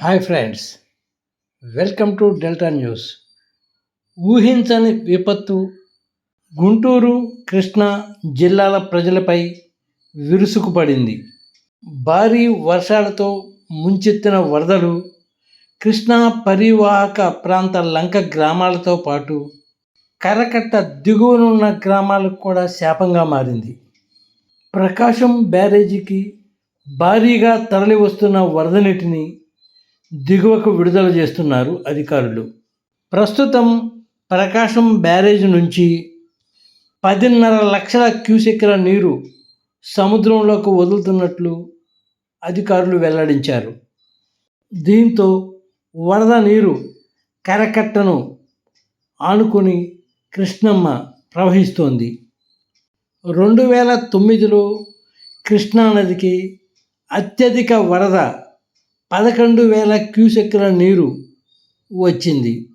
Hi friends welcome to Delta News. ఊహించని విపత్తు గుంటూరు కృష్ణా జిల్లాల ప్రజలపై విరుసుకుపడింది. భారీ వర్షాలతో ముంచెత్తిన వరదలు కృష్ణా పరివాహక ప్రాంత లంక గ్రామాలతో పాటు కరకట్ట దిగువనున్న గ్రామాలకు కూడా శాపంగా మారింది. ప్రకాశం బ్యారేజీకి భారీగా తరలి వస్తున్న వరద నీటిని దిగువకు విడుదల చేస్తున్నారు అధికారులు. ప్రస్తుతం ప్రకాశం బ్యారేజ్ నుంచి పదిన్నర లక్షల క్యూసెక్ల నీరు సముద్రంలోకి వదులుతున్నట్లు అధికారులు వెల్లడించారు. దీంతో వరద నీరు కరకట్టను ఆనుకొని కృష్ణమ్మ ప్రవహిస్తోంది. రెండు వేల తొమ్మిదిలో కృష్ణానదికి అత్యధిక వరద పదకొండు వేల క్యూసెక్కుల నీరు వచ్చింది.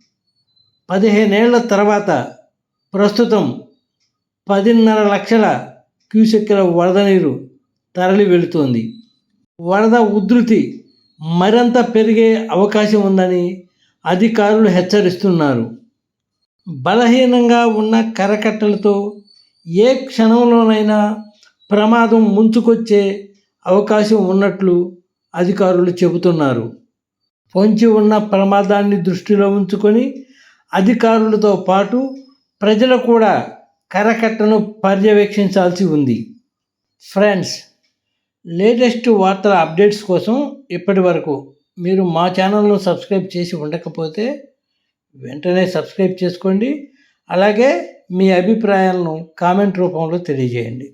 పదిహేనేళ్ళ తర్వాత ప్రస్తుతం పదిన్నర లక్షల క్యూసెక్కుల వరద నీరు తరలి వెళుతోంది. వరద ఉధృతి మరింత పెరిగే అవకాశం ఉందని అధికారులు హెచ్చరిస్తున్నారు. బలహీనంగా ఉన్న కరకట్టలతో ఏ క్షణంలోనైనా ప్రమాదం ముంచుకొచ్చే అవకాశం ఉన్నట్లు అధికారులు చెబుతున్నారు. పొంచి ఉన్న ప్రమాదాన్ని దృష్టిలో ఉంచుకొని అధికారులతో పాటు ప్రజలు కూడా కరకట్టను పర్యవేక్షించాల్సి ఉంది. ఫ్రెండ్స్ లేటెస్ట్ వార్తల అప్డేట్స్ కోసం ఇప్పటి వరకు మీరు మా ఛానల్ను సబ్స్క్రైబ్ చేసి ఉండకపోతే వెంటనే సబ్స్క్రైబ్ చేసుకోండి. అలాగే మీ అభిప్రాయాలను కామెంట్ రూపంలో తెలియజేయండి.